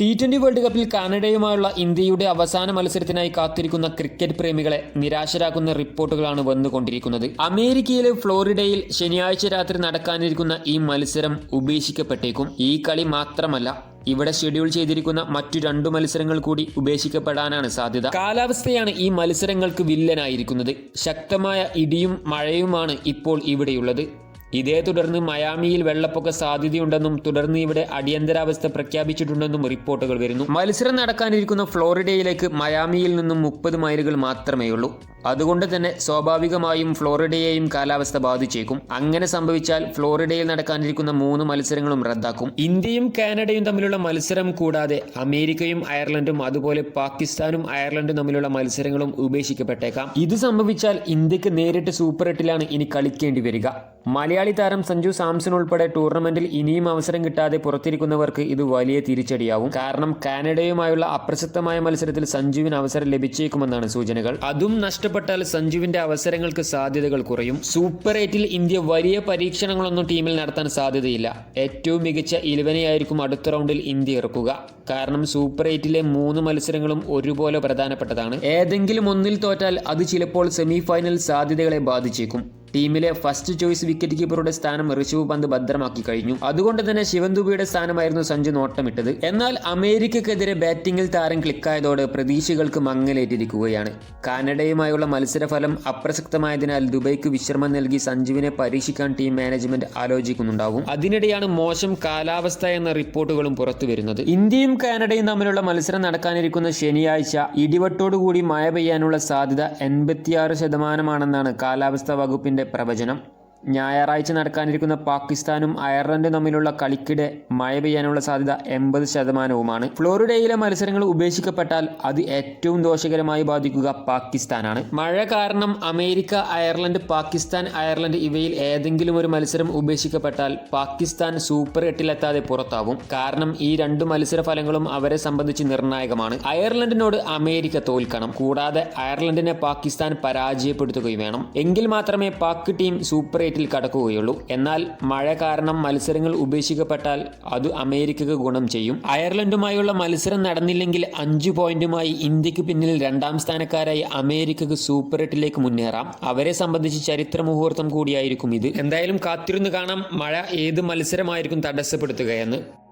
T twenty world കപ്പിൽ കാനഡയുമായുള്ള ഇന്ത്യയുടെ അവസാന മത്സരത്തിനായി കാത്തിരിക്കുന്ന ക്രിക്കറ്റ് പ്രേമികളെ നിരാശരാക്കുന്ന റിപ്പോർട്ടുകളാണ് വന്നുകൊണ്ടിരിക്കുന്നത്. അമേരിക്കയിലെ ഫ്ലോറിഡയിൽ ശനിയാഴ്ച രാത്രി നടക്കാനിരിക്കുന്ന ഈ മത്സരം ഉപേക്ഷിക്കപ്പെട്ടേക്കും. ഈ കളി മാത്രമല്ല ഇവിടെ ഷെഡ്യൂൾ ചെയ്തിരിക്കുന്ന മറ്റു രണ്ടു മത്സരങ്ങൾ കൂടി ഉപേക്ഷിക്കപ്പെടാനാണ് സാധ്യത. കാലാവസ്ഥയാണ് ഈ മത്സരങ്ങൾക്ക് വില്ലനായിരിക്കുന്നത്. ശക്തമായ ഇടിയും മഴയുമാണ് ഇപ്പോൾ ഇവിടെയുള്ളത്. ഇതേ തുടർന്ന് മയാമിയിൽ വെള്ളപ്പൊക്ക സാധ്യതയുണ്ടെന്നും തുടർന്ന് ഇവിടെ അടിയന്തരാവസ്ഥ പ്രഖ്യാപിച്ചിട്ടുണ്ടെന്നും റിപ്പോർട്ടുകൾ വരുന്നു. മത്സരം നടക്കാനിരിക്കുന്ന ഫ്ലോറിഡയിലേക്ക് മയാമിയിൽ നിന്നും മുപ്പത് മൈലുകൾ മാത്രമേ ഉള്ളൂ അതുകൊണ്ട് തന്നെ സ്വാഭാവികമായും ഫ്ലോറിഡയെയും കാലാവസ്ഥ ബാധിച്ചേക്കും. അങ്ങനെ സംഭവിച്ചാൽ ഫ്ലോറിഡയിൽ നടക്കാനിരിക്കുന്ന മൂന്ന് മത്സരങ്ങളും റദ്ദാക്കും. ഇന്ത്യയും കാനഡയും തമ്മിലുള്ള മത്സരം കൂടാതെ അമേരിക്കയും അയർലൻഡും അതുപോലെ പാകിസ്ഥാനും അയർലൻഡും തമ്മിലുള്ള മത്സരങ്ങളും ഉപേക്ഷിക്കപ്പെട്ടേക്കാം. ഇത് സംഭവിച്ചാൽ ഇന്ത്യയ്ക്ക് നേരിട്ട് സൂപ്പർ എട്ടിലാണ് ഇനി കളിക്കേണ്ടി വരിക. മലയാളി താരം സഞ്ജു സാംസൺ ഉൾപ്പെടെ ടൂർണമെന്റിൽ ഇനിയും അവസരം കിട്ടാതെ പുറത്തിരിക്കുന്നവർക്ക് ഇത് വലിയ തിരിച്ചടിയാവും. കാരണം കാനഡയുമായുള്ള അപ്രസക്തമായ മത്സരത്തിൽ സഞ്ജുവിന് അവസരം ലഭിച്ചേക്കുമെന്നാണ് സൂചനകൾ. അതും നഷ്ടപ്പെട്ടാൽ സഞ്ജുവിന്റെ അവസരങ്ങൾക്ക് സാധ്യതകൾ കുറയും. സൂപ്പർ എയ്റ്റിൽ ഇന്ത്യ വലിയ പരീക്ഷണങ്ങളൊന്നും ടീമിൽ നടത്താൻ സാധ്യതയില്ല. ഏറ്റവും മികച്ച ഇലവനെയായിരിക്കും അടുത്ത റൗണ്ടിൽ ഇന്ത്യ ഇറക്കുക. കാരണം സൂപ്പർ എയ്റ്റിലെ മൂന്ന് മത്സരങ്ങളും ഒരുപോലെ പ്രധാനപ്പെട്ടതാണ്. ഏതെങ്കിലും ഒന്നിൽ തോറ്റാൽ അത് ചിലപ്പോൾ സെമി ഫൈനൽ സാധ്യതകളെ ബാധിച്ചേക്കും. ടീമിലെ ഫസ്റ്റ് ചോയ്സ് വിക്കറ്റ് കീപ്പറുടെ സ്ഥാനം ഋഷഭ് പന്ത് ഭദ്രമാക്കി കഴിഞ്ഞു. അതുകൊണ്ട് തന്നെ ശിവൻ സ്ഥാനമായിരുന്നു സഞ്ജു നോട്ടമിട്ടത്. എന്നാൽ അമേരിക്കക്കെതിരെ ബാറ്റിംഗിൽ താരം ക്ലിക്കായതോടെ പ്രതീക്ഷകൾക്ക് മങ്ങലേറ്റിരിക്കുകയാണ്. കാനഡയുമായുള്ള മത്സരഫലം അപ്രസക്തമായതിനാൽ ദുബൈക്ക് വിശ്രമം നൽകി സഞ്ജുവിനെ പരീക്ഷിക്കാൻ ടീം മാനേജ്മെന്റ് ആലോചിക്കുന്നുണ്ടാവും. അതിനിടെയാണ് മോശം കാലാവസ്ഥ എന്ന റിപ്പോർട്ടുകളും പുറത്തു വരുന്നത്. ഇന്ത്യയും കാനഡയും തമ്മിലുള്ള മത്സരം നടക്കാനിരിക്കുന്ന ശനിയാഴ്ച ഇടിവട്ടോടുകൂടി മഴ പെയ്യാനുള്ള സാധ്യത എൺപത്തിയാറ് ശതമാനമാണെന്നാണ് കാലാവസ്ഥാ വകുപ്പിന്റെ பிரபஜனம் ഞായറാഴ്ച നടക്കാനിരിക്കുന്ന പാകിസ്ഥാനും അയർലൻഡും തമ്മിലുള്ള കളിക്കിടെ മഴ പെയ്യാനുള്ള സാധ്യത എൺപത് ശതമാനവുമാണ്. ഫ്ലോറിഡയിലെ മത്സരങ്ങൾ ഉപേക്ഷിക്കപ്പെട്ടാൽ അത് ഏറ്റവും ദോഷകരമായി ബാധിക്കുക പാകിസ്ഥാനാണ്. മഴ കാരണം അമേരിക്ക അയർലൻഡ് പാകിസ്ഥാൻ അയർലൻഡ് ഇവയിൽ ഏതെങ്കിലും ഒരു മത്സരം ഉപേക്ഷിക്കപ്പെട്ടാൽ പാകിസ്ഥാൻ സൂപ്പർ എട്ടിലെത്താതെ പുറത്താവും. കാരണം ഈ രണ്ട് മത്സര ഫലങ്ങളും അവരെ സംബന്ധിച്ച് നിർണായകമാണ്. അയർലൻഡിനോട് അമേരിക്ക തോൽക്കണം. കൂടാതെ അയർലൻഡിനെ പാകിസ്ഥാൻ പരാജയപ്പെടുത്തുകയും വേണം. എങ്കിൽ മാത്രമേ പാക് ടീം സൂപ്പർ എയ്റ്റിൽ കടക്കുകയുള്ളൂ. എന്നാൽ മഴ കാരണം മത്സരങ്ങൾ ഉപേക്ഷിക്കപ്പെട്ടാൽ അത് അമേരിക്കക്ക് ഗുണം ചെയ്യും. അയർലൻഡുമായുള്ള മത്സരം നടന്നില്ലെങ്കിൽ അഞ്ചു പോയിന്റുമായി ഇന്ത്യയ്ക്ക് പിന്നിൽ രണ്ടാം സ്ഥാനക്കാരായി അമേരിക്കക്ക് സൂപ്പർ എട്ടിലേക്ക് മുന്നേറാം. അവരെ സംബന്ധിച്ച് ചരിത്ര മുഹൂർത്തം കൂടിയായിരിക്കും ഇത്. എന്തായാലും കാത്തിരുന്ന് കാണാം മഴ ഏത് മത്സരമായിരിക്കും തടസ്സപ്പെടുത്തുകയെന്ന്